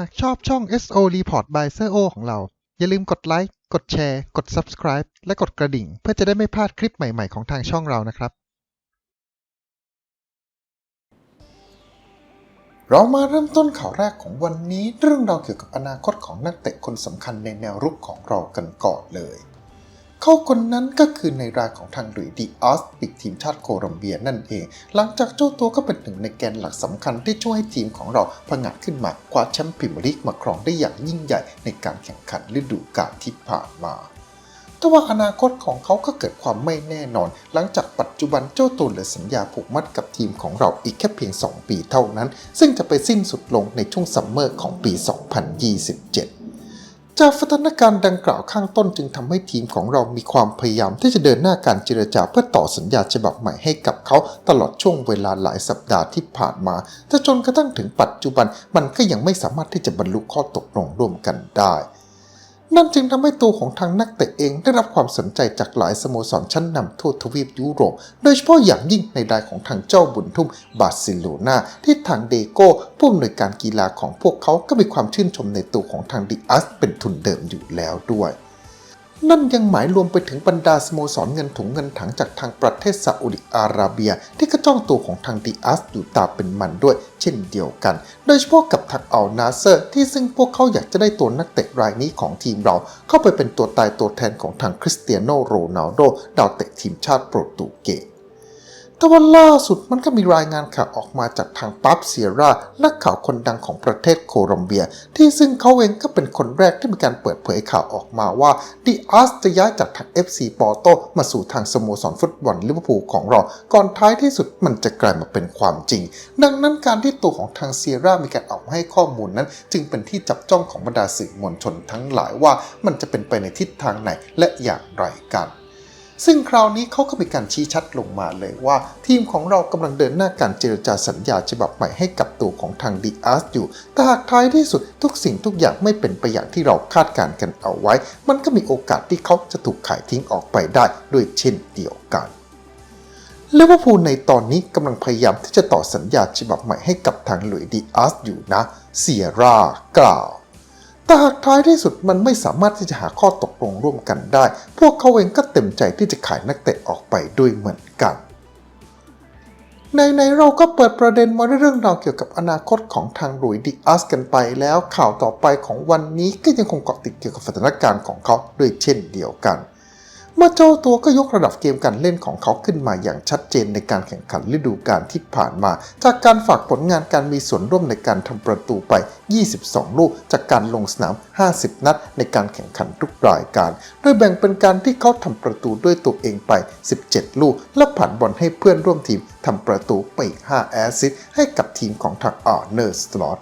หากชอบช่อง SO Report by s โ o ของเรา อย่าลืมกดไลค์ กดแชร์ กด Subscribe และกดกระดิ่ง เพื่อจะได้ไม่พลาดคลิปใหม่ ๆ ของทางช่องเรานะครับ เรามาเริ่มต้นข่าวแรกของวันนี้ เรื่องราวเกี่ยวกับอนาคตของนักเตะคนสำคัญในแนวรุกของเรากันก่อนเลย เขาคนนั้นก็คือในรายของทางหลุยดีอัสปีกทีมชาติโคลอมเบียนั่นเอง หลังจากเจ้าตัวก็เป็นหนึ่งในแกนหลักสำคัญที่ช่วยให้ทีมของเราผงาดขึ้นมาคว้าแชมป์พรีเมียร์ลีกมาครองได้อย่างยิ่งใหญ่ในการแข่งขันฤดูกาลที่ผ่านมาแต่ว่าอนาคตของเขาก็เกิดความไม่แน่นอน หลังจากปัจจุบันเจ้าตัวเหลือสัญญาผูกมัดกับทีมของเราอีกแค่เพียง 2 ปีเท่านั้น ซึ่งจะไปสิ้นสุดลงในช่วงซัมเมอร์ของปี 2027 จากสถานการณ์ดังกล่าวข้างต้นจึงทำให้ทีมของเรามีความพยายามที่จะเดินหน้าการเจรจาเพื่อต่อสัญญาฉบับใหม่ให้กับเขาตลอดช่วงเวลาหลายสัปดาห์ที่ผ่านมาแต่จนกระทั่งถึงปัจจุบันมันก็ยังไม่สามารถที่จะบรรลุข้อตกลงร่วมกันได้ นั่นจึงทำให้ตัวของทางนักเตะเองได้รับความสนใจจากหลายสโมสรชั้นนำทั่วทวีปยุโรป โดยเฉพาะอย่างยิ่งในรายของทางเจ้าบุญทุ่มบาร์เซโลนาที่ทางเดโก้ผู้อำนวยการกีฬาของพวกเขาก็มีความชื่นชมในตัวของทางดิอัสเป็นทุนเดิมอยู่แล้วด้วย นั่นยังหมายรวมไปถึงบรรดาสโมสรเงินถุงเงินถังจากทางประเทศซาอุดิอาระเบีย ที่กระจ้องตัวของทางดิอัสอยู่ตาเป็นมันด้วย เช่นเดียวกัน โดยเฉพาะกับทางอัลนาเซอร์ ที่ซึ่งพวกเขาอยากจะได้ตัวนักเตะรายนี้ของทีมเรา เข้าไปเป็นตัวตายตัวแทนของทางคริสเตียโนโรนัลโดดาวเตะทีมชาติโปรตุเกส แต่ว่าล่าสุดมันก็มีรายงานข่าวออกมาจากทางปั๊บเซียร่านักข่าวคนดังของประเทศโคลอมเบีย ที่ซึ่งเขาเองก็เป็นคนแรกที่มีการเปิดเผยข่าวออกมาว่าดิอาสจะย้ายจากทาง FC ปอร์โตมาสู่ทางสโมสรฟุตบอลลิเวอร์พูลของเรา ก่อนท้ายที่สุดมันจะกลายมาเป็นความจริง ดังนั้นการที่ตัวของทางเซียร่ามีการออกมาให้ข้อมูลนั้น จึงเป็นที่จับจ้องของบรรดาสื่อมวลชนทั้งหลายว่ามันจะเป็นไปในทิศทางไหนและอย่างไรกัน ซึ่งคราวนี้เขาก็มีการชี้ชัดลงมาเลยว่า ทีมของเรากำลังเดินหน้าการเจรจาสัญญาฉบับใหม่ให้กับตัวของทางดีอาร์อยู่ แต่หากท้ายที่สุดทุกสิ่งทุกอย่างไม่เป็นไปอย่างที่เราคาดการณ์กันเอาไว้ มันก็มีโอกาสที่เขาจะถูกขายทิ้งออกไปได้ด้วยเช่นเดียวกันลิเวอร์พูลในตอนนี้กำลังพยายามที่จะต่อสัญญาฉบับใหม่ให้กับทางหลุยส์ดีอาร์สอยู่นะ เซียร่ากล่าว แต่หากท้ายที่สุดมันไม่สามารถที่จะหาข้อตกลงร่วมกันได้ พวกเขาเองก็เต็มใจที่จะขายนักเตะออกไปด้วยเหมือนกันในในเราก็เปิดประเด็นมาเรื่องราวเกี่ยวกับอนาคตของทางหลุยดิอัสกันไปแล้วข่าวต่อไปของวันนี้ก็ยังคงเกาะติดเกี่ยวกับสถานการณ์ของเขาด้วยเช่นเดียวกัน เมื่อเจ้าตัวก็ยกระดับเกมการเล่นของเขาขึ้นมาอย่างชัดเจนในการแข่งขันฤดูกาลที่ผ่านมา จากการฝากผลงานการมีส่วนร่วมในการทำประตูไป 22 ลูก จากการลงสนาม 50 นัด ในการแข่งขันทุกรายการ โดยแบ่งเป็นการที่เขาทำประตูด้วยตัวเองไป 17 ลูก และผ่านบอลให้เพื่อนร่วมทีมทำประตูไปอีก5แอสซิสต์ให้กับทีมของทางอาร์เนอร์สลอต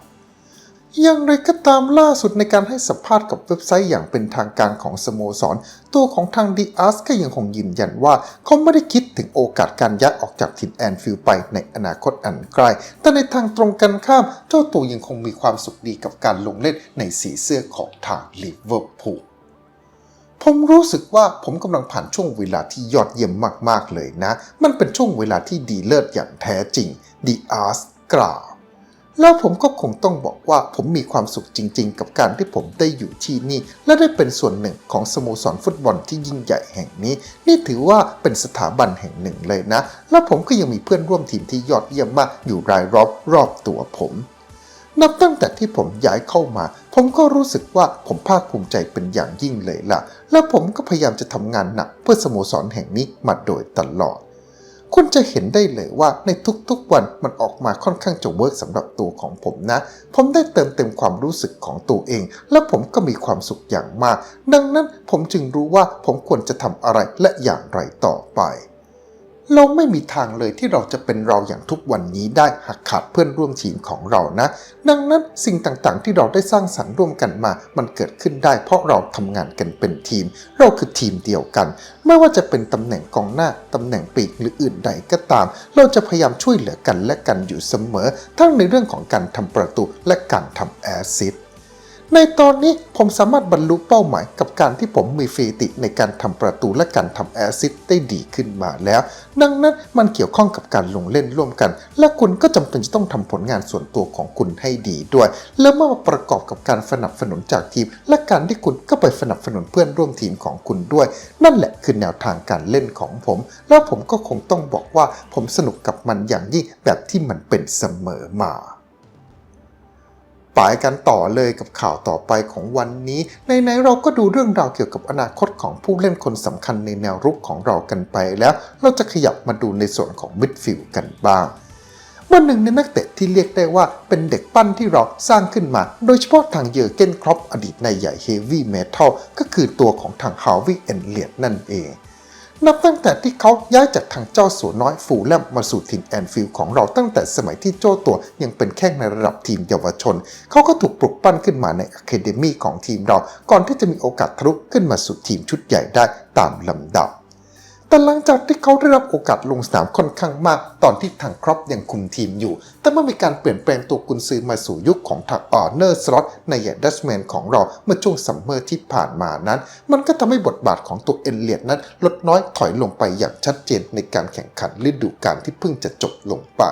อย่างไรก็ตามล่าสุดในการให้สัมภาษณ์กับเว็บไซต์อย่างเป็นทางการของสโมสร ตัวของทางดีอาร์สก็ยังคงยืนยันว่าเขาไม่ได้คิดถึงโอกาสการย้ายออกจากถิ่นแอนฟิลไปในอนาคตอันใกล้ แต่ในทางตรงกันข้าม เจ้าตัวยังคงมีความสุขดีกับการลงเล่นในสีเสื้อของทางลิเวอร์พูลผมรู้สึกว่าผมกำลังผ่านช่วงเวลาที่ยอดเยี่ยมมากๆเลยนะ มันเป็นช่วงเวลาที่ดีเลิศอย่างแท้จริงดีอาร์สกล่าว แล้วผมก็คงต้องบอกว่าผมมีความสุขจริง ๆ กับการที่ผมได้อยู่ที่นี่ และได้เป็นส่วนหนึ่งของสโมสรฟุตบอลที่ยิ่งใหญ่แห่งนี้ นี่ถือว่าเป็นสถาบันแห่งหนึ่งเลยนะ และผมก็ยังมีเพื่อนร่วมทีมที่ยอดเยี่ยมมากอยู่รายรอบรอบตัวผมนับตั้งแต่ที่ผมย้ายเข้ามา ผมก็รู้สึกว่าผมภาคภูมิใจเป็นอย่างยิ่งเลยล่ะ และผมก็พยายามจะทำงานหนักเพื่อสโมสรแห่งนี้มาโดยตลอด คุณจะเห็นได้เลยว่าในทุกๆวันมันออกมาค่อนข้างจะเวิร์กสำหรับตัวของผมนะ ผมได้เติมเต็มความรู้สึกของตัวเอง และผมก็มีความสุขอย่างมาก ดังนั้นผมจึงรู้ว่าผมควรจะทำอะไรและอย่างไรต่อไป เราไม่มีทางเลยที่เราจะเป็นเราอย่างทุกวันนี้ได้หากขาดเพื่อนร่วมทีมของเรานะ ดังนั้นสิ่งต่างๆ ที่เราได้สร้างสรรค์ร่วมกันมา มันเกิดขึ้นได้เพราะเราทำงานกันเป็นทีม เราคือทีมเดียวกัน ไม่ว่าจะเป็นตำแหน่งกองหน้าตำแหน่งปีกหรืออื่นใดก็ตาม เราจะพยายามช่วยเหลือกันและกันอยู่เสมอ ทั้งในเรื่องของการทำประตูและการทำแอสซิสต์ ในตอนนี้ผมสามารถบรรลุเป้าหมายกับการที่ผมมีเฟติในการทำประตูและการทำแอซิดได้ดีขึ้นมาแล้ว ดังนั้นมันเกี่ยวข้องกับการลงเล่นร่วมกัน และคุณก็จำเป็นจะต้องทำผลงานส่วนตัวของคุณให้ดีด้วย แล้วเมื่อมาประกอบกับการสนับสนุนจากทีม และการที่คุณก็ไปสนับสนุนเพื่อนร่วมทีมของคุณด้วย นั่นแหละคือแนวทางการเล่นของผม แล้วผมก็คงต้องบอกว่าผมสนุกกับมันอย่างยิ่งแบบที่มันเป็นเสมอมา ไปกันต่อเลยกับข่าวต่อไปของวันนี้ ในๆเราก็ดูเรื่องราวเกี่ยวกับอนาคตของผู้เล่นคนสำคัญในแนวรุกของเรากันไปแล้ว เราจะขยับมาดูในส่วนของมิดฟิลด์กันบ้างวันหนึ่งในนักเตะที่เรียกได้ว่าเป็นเด็กปั้นที่เราสร้างขึ้นมา โดยเฉพาะทางเยอร์เกนครอปอดีตนายใหญ่เฮฟวี่เมทัลก็คือตัวของทางฮาวิเอนเลียดนั่นเอง นับตั้งแต่ที่เขาย้ายจากทางเจ้าสัวน้อยฟูลแลมมาสู่ทีมแอนฟิลด์ของเราตั้งแต่สมัยที่โจ้ตัวยังเป็นแค่ในระดับทีมเยาวชน เขาก็ถูกปลุกปั้นขึ้นมาในอะคาเดมีของทีมเรา ก่อนที่จะมีโอกาสทะลุขึ้นมาสู่ทีมชุดใหญ่ได้ตามลำดับ แต่หลังจากที่เขาได้รับโอกาสลงสนามค่อนข้างมาก ตอนที่ทางครอปยังคุมทีมอยู่ แต่เมื่อมีการเปลี่ยนแปลงตัวกุนซือมาสู่ยุคของทางออเนอร์สล็อตในแยดัชแมนของเราเมื่อช่วงซัมเมอร์ที่ผ่านมานั้น มันก็ทำให้บทบาทของตัวเอลเลียดนั้น ลดน้อยถอยลงไปอย่างชัดเจนในการแข่งขันฤดูกาลที่เพิ่งจะจบลงไป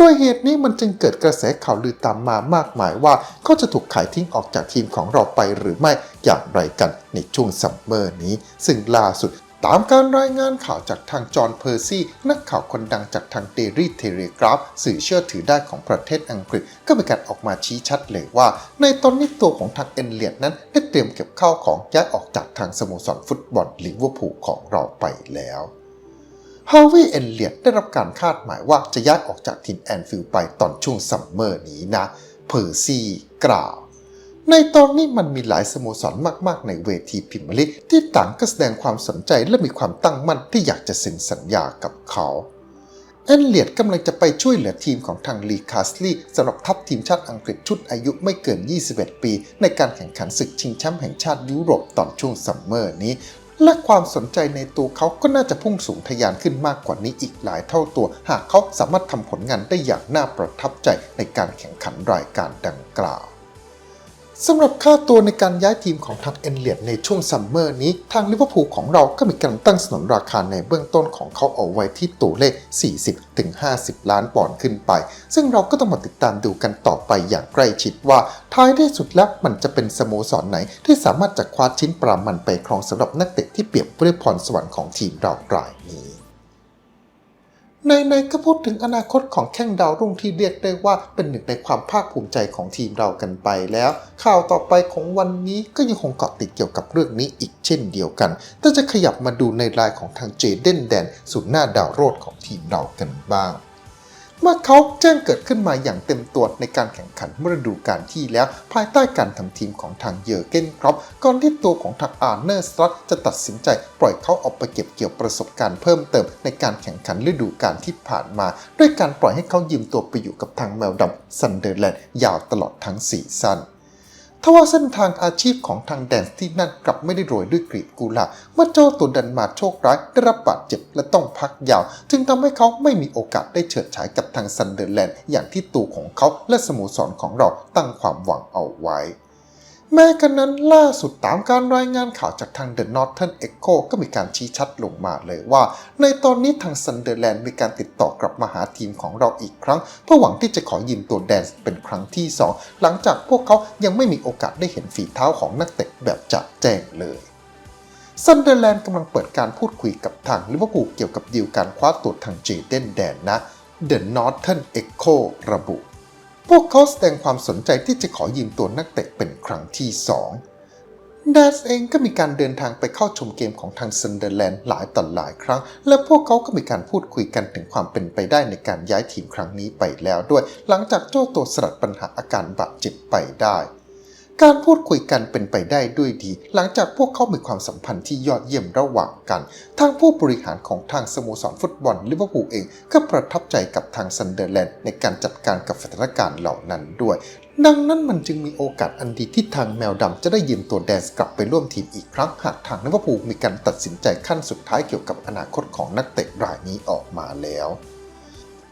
ด้วยเหตุนี้มันจึงเกิดกระแสข่าวลือตามมามากมายว่าเขาจะถูกขายทิ้งออกจากทีมของเราไปหรือไม่อย่างไรกันในช่วงซัมเมอร์นี้ ซึ่งล่าสุด ตามการรายงานข่าวจากทางจอห์นเพอร์ซี่ นักข่าวคนดังจากทางเดลี่เทเลกราฟสื่อเชื่อถือได้ของประเทศอังกฤษ ก็มีการออกมาชี้ชัดเลยว่า ในตอนนี้ตัวของทางเอ็นเลียดนั้นได้เตรียมเก็บข้าวของย้ายออกจากทางสโมสรฟุตบอลลิเวอร์พูลของเราไปแล้วฮาวิเอนเลียดได้รับการคาดหมายว่าจะย้ายออกจากทีมแอนฟิลด์ไปตอนช่วงซัมเมอร์นี้นะ เพอร์ซี่กล่าว ในตอนนี้มันมีหลายสโมสรมาก ๆ ในเวทีพรีเมียร์ลีกที่ต่างก็แสดงความสนใจและมีความตั้งมั่นที่อยากจะเซ็นสัญญากับเขาแอนเลียดกำลังจะไปช่วยเหลือทีมของทางลีคาสลีสำหรับทัพทีมชาติอังกฤษชุดอายุไม่เกิน 21 ปี ในการแข่งขันศึกชิงแชมป์แห่งชาติยุโรปตอนช่วงซัมเมอร์นี้ และความสนใจในตัวเขาก็น่าจะพุ่งสูงทะยานขึ้นมากกว่านี้อีกหลายเท่าตัว หากเขาสามารถทำผลงานได้อย่างน่าประทับใจในการแข่งขันรายการดังกล่าว สำหรับค่าตัวในการย้ายทีมของทางเอ็นเลียดในช่วงซัมเมอร์นี้ ทางลิเวอร์พูลของเราก็มีการตั้งสนนราคาในเบื้องต้นของเขาเอาไว้ที่ตัวเลข 40-50 ล้านปอนด์ขึ้นไป ซึ่งเราก็ต้องมาติดตามดูกันต่อไปอย่างใกล้ชิดว่า ท้ายที่สุดแล้วมันจะเป็นสโมสรไหน ที่สามารถจะคว้าชิ้นปรามันไปครองสำหรับนักเตะที่เปรียบด้วยพรสวรรค์ของทีมเรารายนี้ ในๆก็พูดถึงอนาคตของแข้งดาวรุ่งที่เรียกได้ว่าเป็นหนึ่งในความภาคภูมิใจของทีมเรากันไปแล้ว ข่าวต่อไปของวันนี้ก็ยังคงเกาะติดเกี่ยวกับเรื่องนี้อีกเช่นเดียวกัน แต่จะขยับมาดูในรายของทางเจเดนแดนสุนหน้าดาวโรดของทีมเรากันบ้าง เมื่อเขาแจ้งเกิดขึ้นมาอย่างเต็มตัวในการแข่งขันเมื่อฤดูกาลที่แล้ว ภายใต้การทำทีมของทางเยอร์เกนครอปก่อนที่ตัวของทางอาร์เนอร์สตัตจะตัดสินใจปล่อยเขาออกไปเก็บเกี่ยวประสบการณ์เพิ่มเติมในการแข่งขันฤดูกาลที่ผ่านมา ด้วยการปล่อยให้เขายืมตัวไปอยู่กับทางแมวดำซันเดอร์แลนด์ยาวตลอดทั้งซีซั่น ทว่าเส้นทางอาชีพของทางแดนที่นั่นกลับไม่ได้โรยด้วยกลีบกุหลาบเมื่อเจ้าตัวดันมาโชคร้ายได้รับบาดเจ็บและต้องพักยาว จึงทำให้เขาไม่มีโอกาสได้เฉิดฉายกับทางซันเดอร์แลนด์อย่างที่ตัวของเขาและสโมสรของเราตั้งความหวังเอาไว้ แม้กันนั้นล่าสุดตามการรายงานข่าวจากทาง The Northern Echo ก็มีการชี้ชัดลงมาเลยว่า ในตอนนี้ทางซันเดอร์แลนด์มีการติดต่อกลับมาหาทีมของเราอีกครั้ง เพื่อหวังที่จะขอยืมตัวแดนส์เป็นครั้งที่ 2 หลังจากพวกเขายังไม่มีโอกาสได้เห็นฝีเท้าของนักเตะแบบจะแจ้งเลยซันเดอร์แลนด์กำลังเปิดการพูดคุยกับทางลิเวอร์พูลเกี่ยวกับดีลการคว้าตัวทางเจเดนแดนนะ The Northern Echo ระบุ พวกเขาแสดงความสนใจที่จะขอยืมตัวนักเตะเป็นครั้งที่2แดสเองก็มีการเดินทางไปเข้าชมเกมของทางซันเดอร์แลนด์หลายต่อหลายครั้ง และพวกเขาก็มีการพูดคุยกันถึงความเป็นไปได้ในการย้ายทีมครั้งนี้ไปแล้วด้วย หลังจากเจ้าตัวสลัดปัญหาอาการบาดเจ็บไปได้ การพูดคุยกันเป็นไปได้ด้วยดี หลังจากพวกเขามีความสัมพันธ์ที่ยอดเยี่ยมระหว่างกัน ทางผู้บริหารของทางสโมสรฟุตบอลลิเวอร์พูลเองก็ประทับใจกับทางซันเดอร์แลนด์ในการจัดการกับสถานการณ์เหล่านั้นด้วย ดังนั้นมันจึงมีโอกาสอันดีที่ทางแมวดำจะได้ยืมตัวแดนส์กลับไปร่วมทีมอีกครั้งหากทางลิเวอร์พูลมีการตัดสินใจขั้นสุดท้ายเกี่ยวกับอนาคตของนักเตะรายนี้ออกมาแล้ว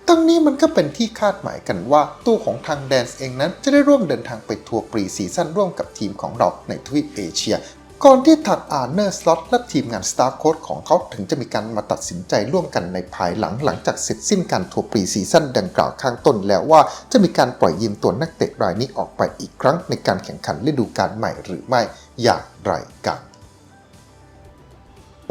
ทั้งนี้มันก็เป็นที่คาดหมายกันว่าตัวของทางแดนส์เองนั้นจะได้ร่วมเดินทางไปทัวร์ปรีซีซั่นร่วมกับทีมของเราในทวีปเอเชีย ก่อนที่ทางอาร์เนอร์สล็อตและทีมงานสตาร์โค้ดของเขาถึงจะมีการมาตัดสินใจร่วมกันในภายหลังหลังจากเสร็จสิ้นการทัวร์ปรีซีซั่นดังกล่าวข้างต้นแล้วว่าจะมีการปล่อยยืมตัวนักเตะรายนี้ออกไปอีกครั้งในการแข่งขันฤดูกาลใหม่หรือไม่อย่างไรกัน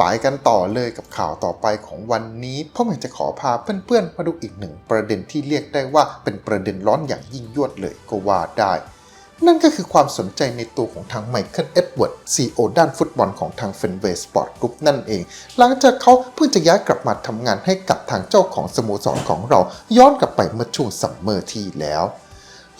ไปกันต่อเลยกับข่าวต่อไปของวันนี้เพราะมันจะขอพาเพื่อนๆมาดูอีกหนึ่งประเด็นที่เรียกได้ว่าเป็นประเด็นร้อนอย่างยิ่งยวดเลยก็ว่าได้ นั่นก็คือความสนใจในตัวของทางไมเคิลเอ็ดเวิร์ดซีโอด้านฟุตบอลของทางเฟนเวย์สปอร์ตกรุ๊ปนั่นเอง หลังจากเขาเพิ่งจะย้ายกลับมาทำงานให้กับทางเจ้าของสโมสรของเรา ย้อนกลับไปเมื่อช่วงซัมเมอร์ที่แล้ว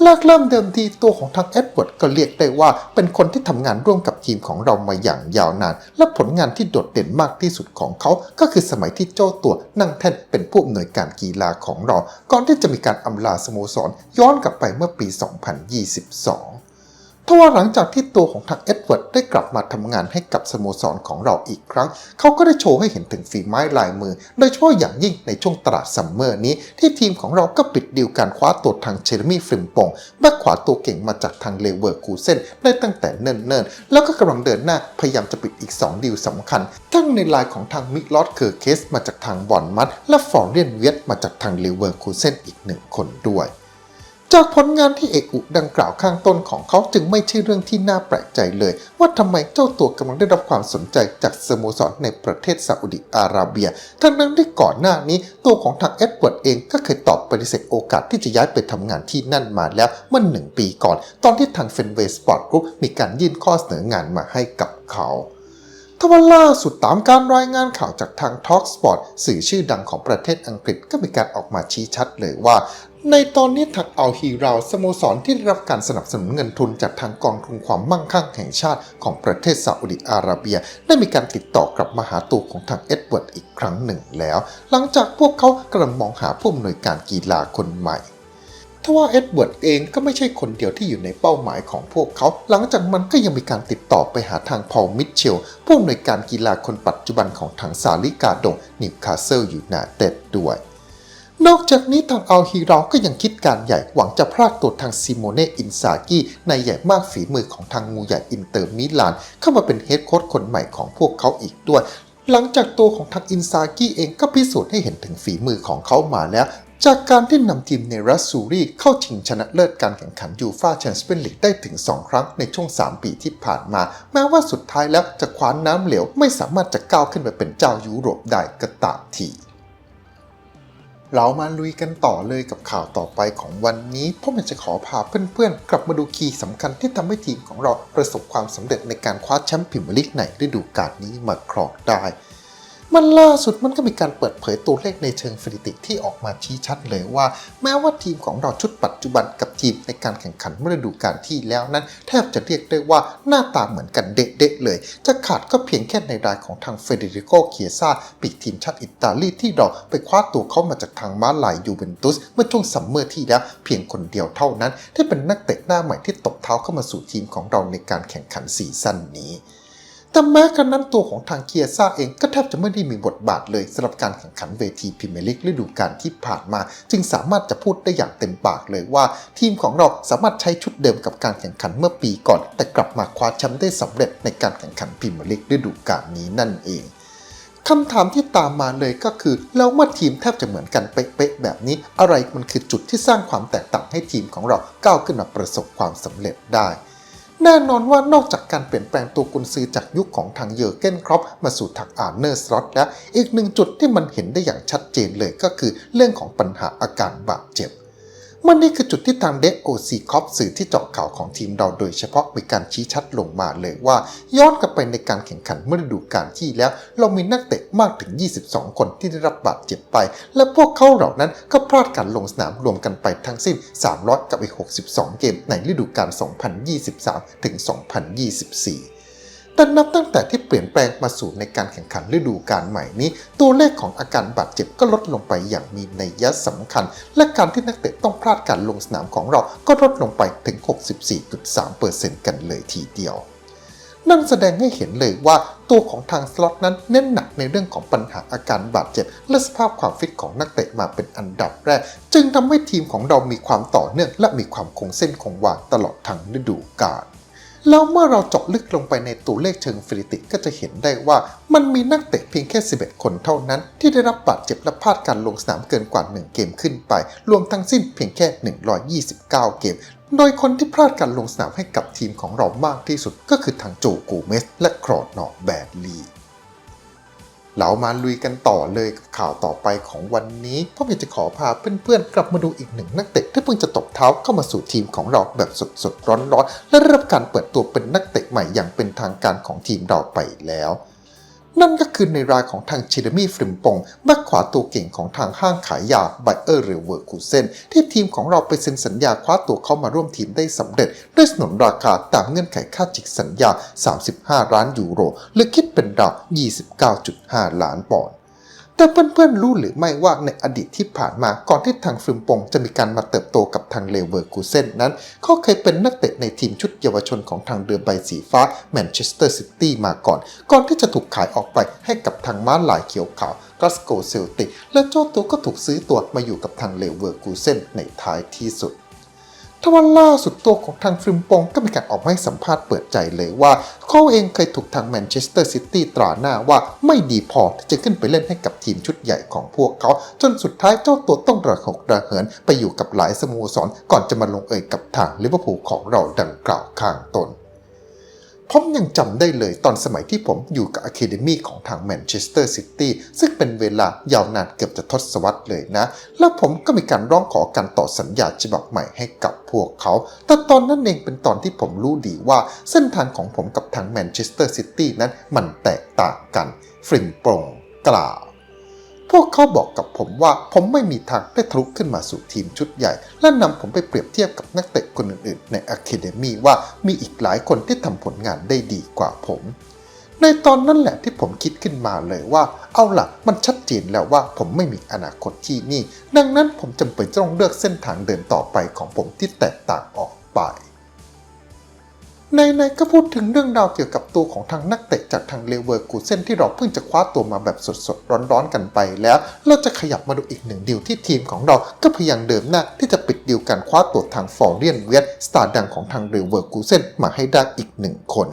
แรกเริ่มเดิมทีตัวของทางเอ็ดเวิร์ดก็เรียกได้ว่า เป็นคนที่ทำงานร่วมกับทีมของเรามาอย่างยาวนาน และผลงานที่โดดเด่นมากที่สุดของเขา ก็คือสมัยที่เจ้าตัวนั่งแท่นเป็นผู้อำนวยการกีฬาของเรา ก่อนที่จะมีการอำลาสโมสรย้อนกลับไปเมื่อปี 2022 ทว่าหลังจากที่ตัวของทางเอ็ดเวิร์ดได้กลับมาทำงานให้กับสโมสรของเราอีกครั้ง เขาก็ได้โชว์ให้เห็นถึงฝีไม้ลายมือ โดยเฉพาะอย่างยิ่งในช่วงตลาดซัมเมอร์นี้ ที่ทีมของเราก็ปิดดีลการคว้าตัวทางเชลมี่ฟริมปงแบ็คขวาตัวเก่งมาจากทางเลเวอร์คูเซนได้ตั้งแต่เนิ่นๆ แล้วก็กำลังเดินหน้าพยายามจะปิดอีก 2 ดีลสำคัญ ทั้งในลายของทางมิกลอดเคอร์เคสมาจากทางบอนมัดและฟอร์เรียนเวียตมาจากทางเลเวอร์คูเซนอีกหนึ่งคนด้วย จากผลงานที่เอกอุดังกล่าวข้างต้นของเขาจึงไม่ใช่เรื่องที่น่าแปลกใจเลย ว่าทำไมเจ้าตัวกำลังได้รับความสนใจจากสโมสรในประเทศซาอุดิอาระเบีย ทั้งนั้นที่ก่อนหน้านี้ตัวของทางเอ็ดเวิร์ดเองก็เคยตอบปฏิเสธโอกาสที่จะย้ายไปทำงานที่นั่นมาแล้วเมื่อหนึ่งปีก่อน ตอนที่ทางเฟนเวสปอร์ตกรุ๊ปมีการยื่นข้อเสนองานมาให้กับเขาทว่าล่าสุดตามการรายงานข่าวจากทาง Talk Sport สื่อชื่อดังของประเทศอังกฤษก็มีการออกมาชี้ชัดเลยว่า ในตอนนี้ทางอัลฮีราวสโมสรที่ได้รับการสนับสนุนเงินทุนจากทางกองทุนความมั่งคั่งแห่งชาติของประเทศซาอุดิอาระเบีย ได้มีการติดต่อกลับมาหาตัวของทางเอ็ดเวิร์ดอีกครั้งหนึ่งแล้ว หลังจากพวกเขากำลังมองหาผู้อำนวยการกีฬาคนใหม่ทว่าเอ็ดเวิร์ดเองก็ไม่ใช่คนเดียวที่อยู่ในเป้าหมายของพวกเขา หลังจากมันก็ยังมีการติดต่อไปหาทางพอลมิทเชลผู้อำนวยการกีฬาคนปัจจุบันของทางซาลิกาดงนิวคาสเซิลยูไนเต็ดด้วย นอกจากนี้ทางอัลฮีรอก็ยังคิดการใหญ่หวังจะพรากตัวทางซิโมเน่อินซากิในใหญ่มากฝีมือของทางงูใหญ่อินเตอร์มิลาน เข้ามาเป็นเฮดโค้ชคนใหม่ของพวกเขาอีกด้วย หลังจากตัวของทางอินซากิเองก็พิสูจน์ให้เห็นถึงฝีมือของเขามาแล้ว จากการที่นำทีมเนรัสซูรีเข้าชิงชนะเลิศการแข่งขันยูฟาแชมเปี้ยนลีกได้ถึง 2 ครั้งในช่วง 3 ปีที่ผ่านมา แม้ว่าสุดท้ายแล้วจะคว้านน้ำเหลวไม่สามารถจะก้าวขึ้นไปเป็นเจ้ายุโรปได้ก็ตามที เรามาลุยกันต่อเลยกับข่าวต่อไปของวันนี้เพราะมันจะขอพาเพื่อนๆ กลับมาดูคีย์สำคัญที่ทำให้ทีมของเราประสบความสำเร็จในการคว้าแชมป์พรีเมียร์ลีกในฤดูกาลนี้มาครองได้ มันล่าสุดมันก็มีการเปิดเผยตัวเลขในเชิงสถิติที่ออกมาชี้ชัดเลยว่า แม้ว่าทีมของเราชุดปัจจุบันกับทีมในการแข่งขันเมื่อฤดูกาลที่แล้วนั้น แทบจะเรียกได้ว่าหน้าตาเหมือนกันเด็ดๆเลย จะขาดก็เพียงแค่ในรายของทางเฟเดริโกเคียซาปีกทีมชาติอิตาลีที่เราไปคว้าตัวเขามาจากทางม้าลายยูเวนตุสเมื่อช่วงซัมเมอร์ที่แล้วเพียงคนเดียวเท่านั้น ที่เป็นนักเตะหน้าใหม่ที่ตบเท้าเข้ามาสู่ทีมของเราในการแข่งขันซีซั่นนี้ แต่แม้กระนั้นตัวของทางเคียซ่าเองก็แทบจะไม่ได้มีบทบาทเลยสำหรับการแข่งขันเวทีพรีเมียร์ลีกฤดูกาลที่ผ่านมา จึงสามารถจะพูดได้อย่างเต็มปากเลยว่า ทีมของเราสามารถใช้ชุดเดิมกับการแข่งขันเมื่อปีก่อน แต่กลับมาคว้าแชมป์ได้สำเร็จในการแข่งขันพรีเมียร์ลีกฤดูกาลนี้นั่นเองคำถามที่ตามมาเลยก็คือ แล้วเมื่อทีมแทบจะเหมือนกันเป๊ะๆแบบนี้ อะไรมันคือจุดที่สร้างความแตกต่างให้ทีมของเราก้าวขึ้นมาประสบความสำเร็จได้ แน่นอนว่านอกจากการเปลี่ยนแปลงตัวกุนซือจากยุคของทางเยอร์เกนครอปมาสู่ทางอาร์เนอร์สล็อตแล้ว อีกหนึ่งจุดที่มันเห็นได้อย่างชัดเจนเลยก็คือเรื่องของปัญหาอาการบาดเจ็บ มันนี่คือจุดที่ทางเดโอซีคอปสื่อที่เจาะข่าวของทีมเราโดยเฉพาะมีการชี้ชัดลงมาเลยว่า ย้อนกลับไปในการแข่งขันเมื่อฤดูกาลที่แล้ว เรามีนักเตะมากถึง 22 คนที่ได้รับบาดเจ็บไป และพวกเขาเหล่านั้นก็พลาดการลงสนามรวมกันไปทั้งสิ้น 300 กับอีก 62 เกมในฤดูกาล 2023 ถึง 2024 แต่นับตั้งแต่ที่เปลี่ยนแปลงมาสู่ในการแข่งขันฤดูกาลใหม่นี้ ตัวเลขของอาการบาดเจ็บก็ลดลงไปอย่างมีนัยยะสำคัญ และการที่นักเตะต้องพลาดการลงสนามของเราก็ลดลงไปถึง 64.3%กันเลยทีเดียว นั่นแสดงให้เห็นเลยว่าตัวของทางสล็อตนั้นเน้นหนักในเรื่องของปัญหาอาการบาดเจ็บ และสภาพความฟิตของนักเตะมาเป็นอันดับแรก จึงทำให้ทีมของเรามีความต่อเนื่องและมีความคงเส้นคงวาตลอดทั้งฤดูกาล แล้วเมื่อเราเจาะลึกลงไปในตัวเลขเชิงสถิติก็จะเห็นได้ว่า มันมีนักเตะเพียงแค่ 11 คนเท่านั้น ที่ได้รับบาดเจ็บและพลาดการลงสนามเกินกว่า 1 เกมขึ้นไป รวมทั้งสิ้นเพียงแค่ 129 เกม โดยคนที่พลาดการลงสนามให้กับทีมของเรามากที่สุดก็คือทางโจกูเมส และครอดนอแบดลี เรามาลุยกันต่อเลยกับข่าวต่อไปของวันนี้พ่ออยากจะขอพาเพื่อนๆ กลับมาดูอีกหนึ่งนักเตะที่เพิ่งจะตบเท้าเข้ามาสู่ทีมของเราแบบสดๆร้อนๆ และรับการเปิดตัวเป็นนักเตะใหม่อย่างเป็นทางการของทีมเราไปแล้ว นั่นก็คือในรายของทางชิดมีฟริมปงแบ็คขวาตัวเก่งของทางห้างขายยาไบเออร์เรเวอร์คูเซนที่ทีมของเราไปเซ็นสัญญาคว้าตัวเข้ามาร่วมทีมได้สำเร็จ ด้วยสนนราคาตามเงื่อนไขค่าจิกสัญญา 35 ล้านยูโรหรือคิดเป็นดาว29.5 ล้านปอนด์ แต่เพื่อนๆรู้หรือไม่ว่าในอดีตที่ผ่านมาก่อนที่ทางฟริมปงจะมีการมาเติบโตกับทางเลเวอร์คูเซนนั้นเขาเคยเป็นนักเตะในทีมชุดเยาวชนของทางเรือใบสีฟ้าแมนเชสเตอร์ซิตี้มาก่อน ก่อนที่จะถูกขายออกไปให้กับทางม้าลายเขียวขาวก a สโกเซลติกและเจ้าตัวก็ถูกซื้อตัวมาอยู่กับทางเลเวอร์คูเซนในท้ายที่สุด ทว่าล่าสุดตัวของทางฟริมปงก็มีการออกมาให้สัมภาษณ์เปิดใจเลยว่าเขาเองเคยถูกทางแมนเชสเตอร์ซิตี้ตราหน้าว่าไม่ดีพอที่จะขึ้นไปเล่นให้กับทีมชุดใหญ่ของพวกเขา จนสุดท้ายเจ้าตัวต้องระหกระเหิน ไปอยู่กับหลายสโมสรก่อนจะมาลงเอยกับทางลิเวอร์พูลของเราดังกล่าวข้างต้น ผมยังจำได้เลยตอนสมัยที่ผมอยู่กับอะคาเดมีของทางแมนเชสเตอร์ซิตี้ซึ่งเป็นเวลายาวนานเกือบจะทศวรรษเลยนะ แล้วผมก็มีการร้องขอการต่อสัญญาฉบับใหม่ให้กับพวกเขา แต่ตอนนั้นเองเป็นตอนที่ผมรู้ดีว่าเส้นทางของผมกับทางแมนเชสเตอร์ซิตี้นั้นมันแตกต่างกัน ฟริมโปรงกล่าว พวกเขาบอกกับผมว่าผมไม่มีทางได้ทะลุขึ้นมาสู่ทีมชุดใหญ่ และนำผมไปเปรียบเทียบกับนักเตะคนอื่นๆ ในอะคาเดมีว่ามีอีกหลายคนที่ทำผลงานได้ดีกว่าผม ในตอนนั้นแหละที่ผมคิดขึ้นมาเลยว่า เอาล่ะ มันชัดเจนแล้วว่าผมไม่มีอนาคตที่นี่ ดังนั้นผมจำเป็นต้องเลือกเส้นทางเดินต่อไปของผมที่แตกต่างออกไป ในๆก็พูดถึงเรื่องราวเกี่ยวกับตัวของทางนักเตะจากทางเลเวอร์กูเซนที่เราเพิ่งจะคว้าตัวมาแบบสดๆ ร้อนๆกันไปแล้ว เราจะขยับมาดูอีกหนึ่งดีลที่ทีมของเราก็พยายามเดิมหน้าที่จะปิดดีลการคว้าตัวทางฟอร์เรียนเวียสตาร์ดังของทางเลเวอร์กูเซนมาให้ได้อีกหนึ่งคน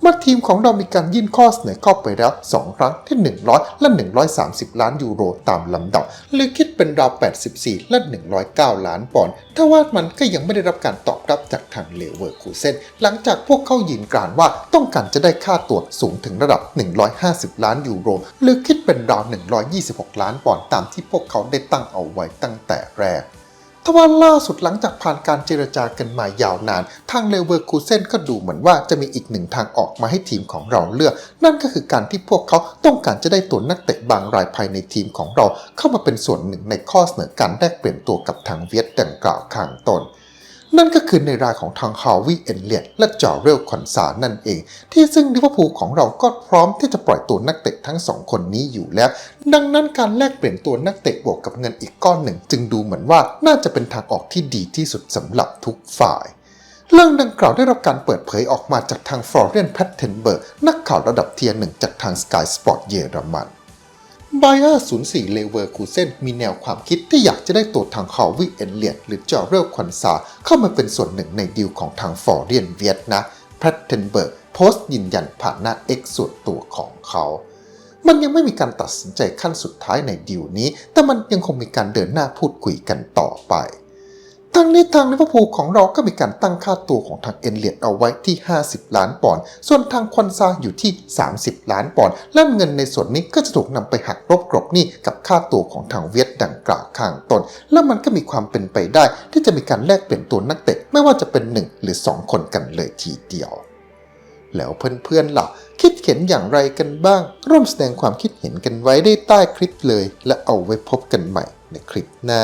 เมื่อทีมของเรามีการยื่นข้อเสนอเข้าไปแล้ว 2 ครั้งที่ 100 และ 130 ล้านยูโรตามลำดับหรือคิดเป็นราว 84 และ 109 ล้านปอนด์ทว่ามันก็ยังไม่ได้รับการตอบรับจากทางเลเวอร์คูเซนหลังจากพวกเขายืนกรานว่าต้องการจะได้ค่าตัวสูงถึงระดับ 150 ล้านยูโรหรือคิดเป็นราว 126 ล้านปอนด์ตามที่พวกเขาได้ตั้งเอาไว้ตั้งแต่แรก ทว่าล่าสุดหลังจากผ่านการเจรจากันมายาวนาน ทางเลเวอร์คูเซนก็ดูเหมือนว่าจะมีอีกหนึ่งทางออกมาให้ทีมของเราเลือก นั่นก็คือการที่พวกเขาต้องการจะได้ตัวนักเตะบางรายภายในทีมของเราเข้ามาเป็นส่วนหนึ่งในข้อเสนอการแลกเปลี่ยนตัวกับทางเวียดดังกล่าวข้างต้น นั่นก็คือในรายของทางฮาวิเอนเลียตและจอเรลคอนซานั่นเอง ที่ซึ่งลิเวอร์พูลของเราก็พร้อมที่จะปล่อยตัวนักเตะทั้งสองคนนี้อยู่แล้ว ดังนั้นการแลกเปลี่ยนตัวนักเตะบวกกับเงินอีกก้อนหนึ่ง จึงดูเหมือนว่าน่าจะเป็นทางออกที่ดีที่สุดสำหรับทุกฝ่ายเรื่องดังกล่าวได้รับการเปิดเผยออกมาจากทางฟลอเรียนแพทเทนเบิร์กนักข่าวระดับเทียร์หนึ่งจากทาง Sky Sport เยอรมัน ไบเออร์04เลเวอร์คูเซนมีแนวความคิดที่อยากจะได้ตัวทางฮาวิเอนเลียดหรือจอเรลควันซาเข้ามาเป็นส่วนหนึ่งในดีลของทางฟอร์เรียนเวียดนะแพทเทนเบิร์กโพสต์ยืนยันผ่านหน้า X ส่วนตัวของเขา มันยังไม่มีการตัดสินใจขั้นสุดท้ายในดีลนี้ แต่มันยังคงมีการเดินหน้าพูดคุยกันต่อไป ทางนี้ทางลิเวอร์พูลของเราก็มีการตั้งค่าตัวของทางเอ็นเลียดเอาไว้ที่ 50 ล้านปอนด์ ส่วนทางควันซาอยู่ที่ 30 ล้านปอนด์ และเงินในส่วนนี้ก็จะถูกนำไปหักลบกลบหนี้กับค่าตัวของทางเวียดดังกล่าวข้างต้น และมันก็มีความเป็นไปได้ที่จะมีการแลกเปลี่ยนตัวนักเตะไม่ว่าจะเป็น 1 หรือ 2 คนกันเลยทีเดียว แล้วเพื่อนๆล่ะคิดเห็นอย่างไรกันบ้าง ร่วมแสดงความคิดเห็นกันไว้ได้ใต้คลิปเลย และเอาไว้พบกันใหม่ในคลิปหน้า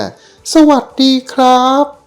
สวัสดีครับ